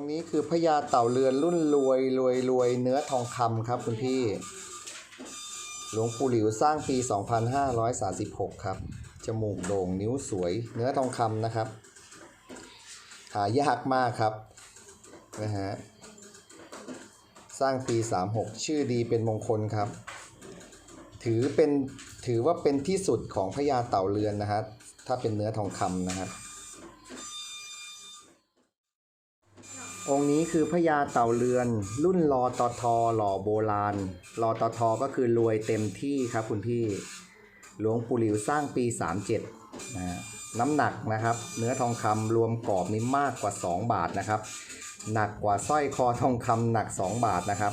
องค์นี้คือพญาเต่าเรือนรุ่นรวยรวยรวยเนื้อทองคำครับคุณพี่ หลวงปู่หลิวสร้างปี 2536 ครับ จมูกโด่งนิ้วสวย เนื้อทองคำนะครับ หายากมากครับนะฮะสร้างปี 36 ชื่อดีเป็นมงคลครับ ถือเป็นถือว่าเป็นที่สุดของพญาเต่าเรือนนะฮะถ้าเป็นเนื้อทองคำนะครับ องค์นี้คือพญาเต่าเรือน รุ่นรอตทอหล่อโบราณรอตทอก็คือรวยเต็มที่ครับคุณพี่ หลวงปู่หลิวสร้างปี 37นะน้ำหนักนะครับ เนื้อทองคำรวมกรอบนี้มากกว่า 2 บาทนะครับ หนักกว่าสร้อยคอทองคำหนัก 2 บาทนะครับ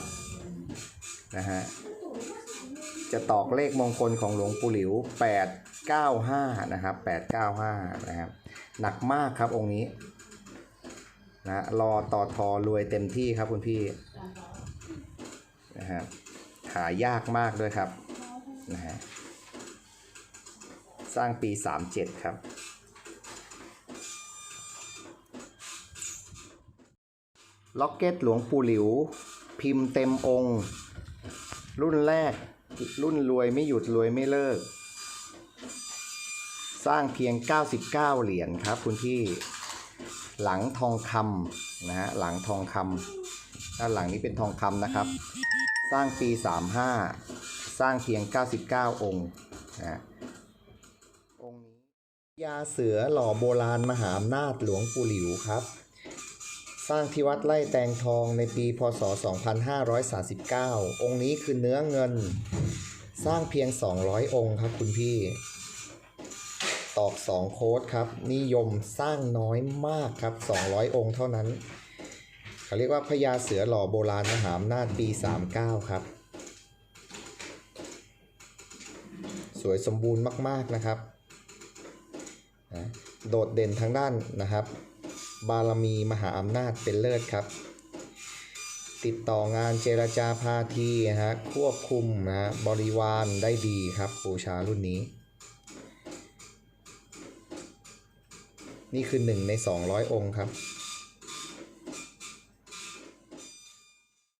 นะฮะจะตอกเลขมงคลของหลวงปู่หลิว 895 นะครับ 895 นะครับ หนักมากครับองค์นี้ นะรอต่อทอรวยเต็มที่ครับคุณพี่นะฮะหายากมากด้วยครับนะฮะสร้างปี 37 ครับ ล็อกเก็ตหลวงปู่หลิว พิมพ์เต็มองค์ รุ่นแรก รุ่นรวยไม่หยุดรวยไม่เลิก สร้างเพียง 99 เหรียญครับคุณพี่ หลังทองคำนะฮะหลังทองคำด้านหลังนี้เป็นทองคำนะครับ สร้างปี 35 สร้างเพียง 99 องค์นะฮะองค์นี้ยาเสือหล่อโบราณมหาอำนาจหลวงปู่หลิวครับ สร้างที่วัดไร่แตงทองในปีพศ 2539 องค์นี้คือเนื้อเงิน สร้างเพียง 200 องค์ครับคุณพี่ ตอก 2 โค้ดครับ นิยมสร้างน้อยมากครับ 200 องค์เท่านั้น เขาเรียกว่าพญาเสือหล่อโบราณมหาอำนาจปี 39 ครับ สวยสมบูรณ์มาก ๆ นะครับโดดเด่นทางด้านนะครับ บารมีมหาอำนาจเป็นเลิศครับ ติดต่องานเจรจาพาทีนะฮะควบคุมนะฮะบริวารได้ดีครับปูชารุ่นนี้ นี่คือหนึ่งใน 200 องค์ครับ